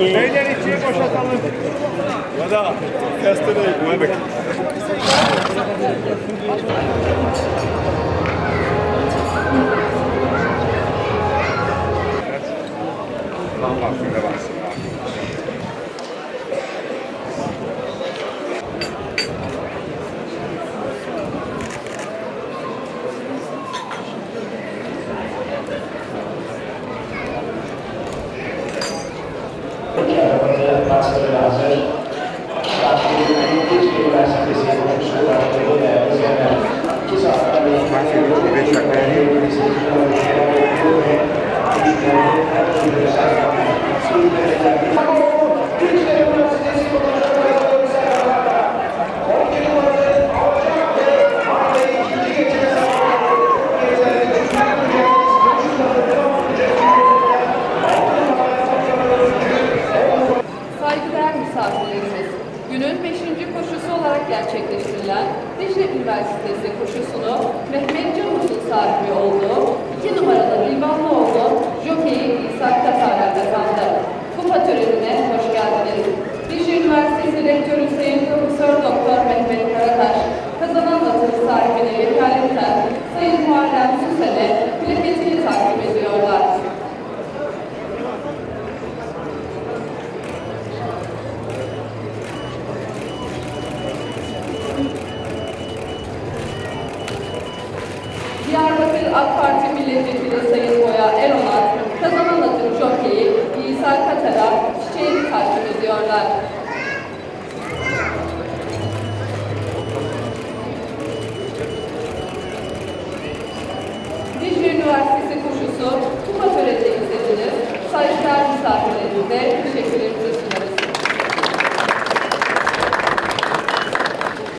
Beyler içeri boşaltalım. Ya da testereyi Mehmet. Tamam bak şöyle baksın. 大きなところで活動が始まり、学校の研究室 gerçekleştirilen Dicle Üniversitesi koşusunu Mehmet Cavuz'un sahibi olduğu 2 numaralı Rivanlıoğlu Jockey İsa Katar'la kazandı. Kupa törenine hoş geldiniz. Dicle Üniversitesi Rektörü Sayın Profesör Doktor Mehmet Karataş, kazanan atın sahibine vekaleten Sayın Muharrem Süsel'e AK Parti Milletvekili Sayın Boya Eronat, kazanan atın jokeyi İsa Katar'a çiçeğini takdim ediyorlar. Dicle Üniversitesi koşusu kupa töreninde izlediniz. Saygıdeğer misafirlerimize teşekkür